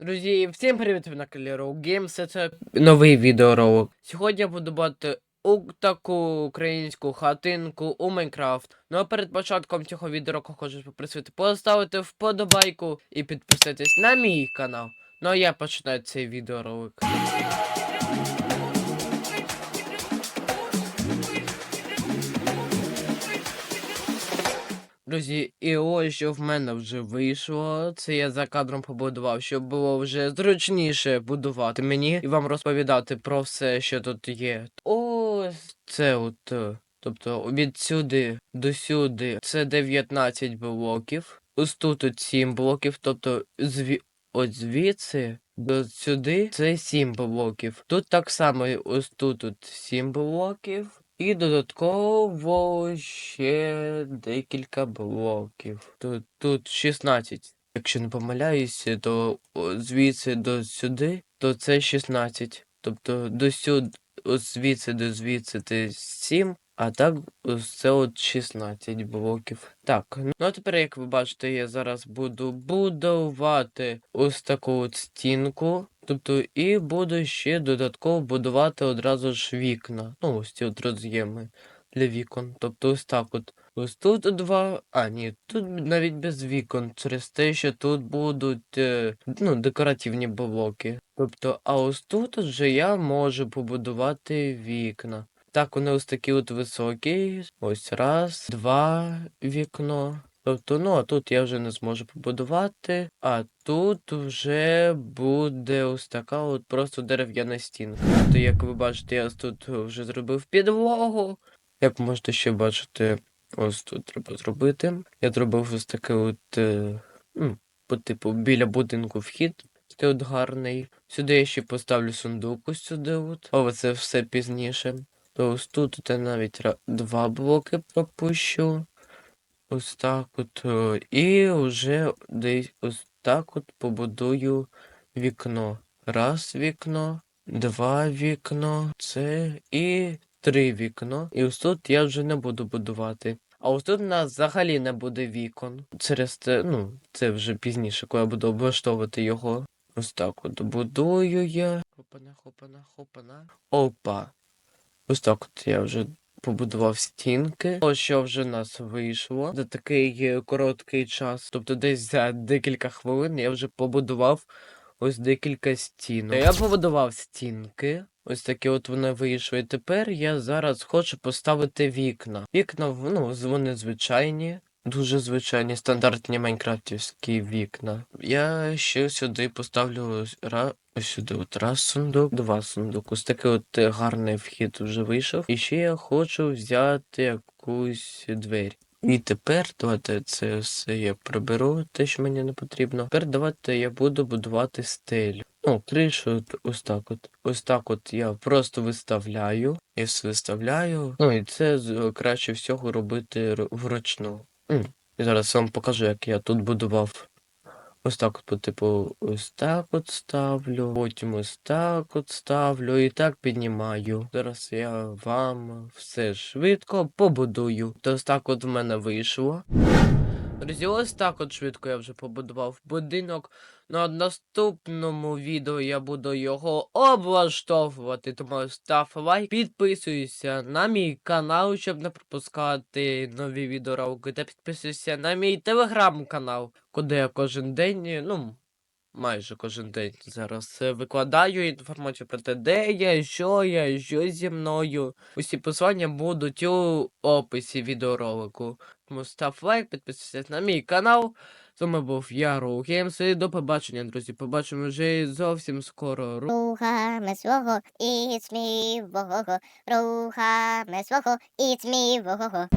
Друзі, всім привіт ви на каналі Роу Games. Це новий відеоролик. Сьогодні я буду бати таку українську хатинку у Майнкрафт. Ну а перед початком цього відеоролику хочу попросити поставити вподобайку і підписатись на мій канал. Ну а я починаю цей відеоролик. Друзі, і ось що в мене вже вийшло. Це я за кадром побудував, щоб було вже зручніше будувати мені і вам розповідати про все, що тут є. Ось це от. е, Тобто від сюди до сюди це 19 блоків. Ось тут от 7 блоків, тобто зві... от звідси до сюди це 7 блоків. Тут так само ось тут от 7 блоків. І додатково ще декілька блоків. Тут, тут 16. Якщо не помиляюся, то звідси до сюди, то це 16. Тобто до сюди, звідси до звідси це 7, а так ось це от 16 блоків. Так, ну а тепер, як ви бачите, я зараз буду будувати ось таку от стінку. Тобто, і буду ще додатково будувати одразу ж вікна. Ну, ось ці от роз'єми для вікон. Тобто ось так от. Ось тут два. А, ні, тут навіть без вікон, через те, що тут будуть е, ну, декоративні блоки. Тобто, а ось тут вже я можу побудувати вікна. Так, вони ось такі от високі. Ось раз, два вікно. Тобто, ну, а тут я вже не зможу побудувати, а тут вже буде ось така от просто дерев'яна стінка. Тобто, як ви бачите, я тут вже зробив підлогу. Як можете ще бачити, ось тут треба зробити. Я зробив ось такий от, е, ну, по типу, біля будинку вхід. Такий от гарний. Сюди я ще поставлю сундук ось сюди. От. Але це все пізніше. То ось тут я навіть два блоки пропущу. Ось так от. е, І вже десь ось так от побудую вікно. Раз вікно, два вікно, це і три вікно. І ось тут я вже не буду будувати. А ось тут у нас взагалі не буде вікон. Через те, ну, це вже пізніше, коли я буду облаштовувати його. Ось так от будую я. Хопана, хопана, хопана. Опа. Ось так от я вже побудував стінки. Ось що вже нас вийшло за такий е, короткий час. Тобто десь за декілька хвилин я вже побудував ось декілька стінок. Я побудував стінки. Ось такі от вони вийшли. І тепер я зараз хочу поставити вікна. Вікна, ну, вони звичайні. Дуже звичайні стандартні майнкрафтівські вікна. Я ще сюди поставлю ра... ось сюди от раз сундук, два сундук. Ось такий от гарний вхід вже вийшов. І ще я хочу взяти якусь двері. І тепер давайте це все я приберу, те, що мені не потрібно. Тепер давайте я буду будувати стелю. Ну, кришу от, ось так от. Ось так от я просто виставляю. Все виставляю. Ну і це краще всього робити вручну. І зараз вам покажу, як я тут будував. Ось так от, по типу, ось так от ставлю, потім ось так от ставлю і так піднімаю. Зараз я вам все швидко побудую. То ось так от в мене вийшло. Друзі, ось так от швидко я вже побудував будинок. На наступному відео я буду його облаштовувати. Тому став лайк, підписуйся на мій канал, щоб не пропускати нові відеоролики. Та підписуйся на мій телеграм-канал, куди я кожен день, ну. Майже кожен день зараз викладаю інформацію про те, де я, що я, що зі мною. Усі посилання будуть у описі відеоролику. Тому став лайк, підписуйся на мій канал. З вами був я, Роу Геймс, і до побачення, друзі. Побачимо вже зовсім скоро. Ру- Рухами свого і смівого, рухами свого і смівого.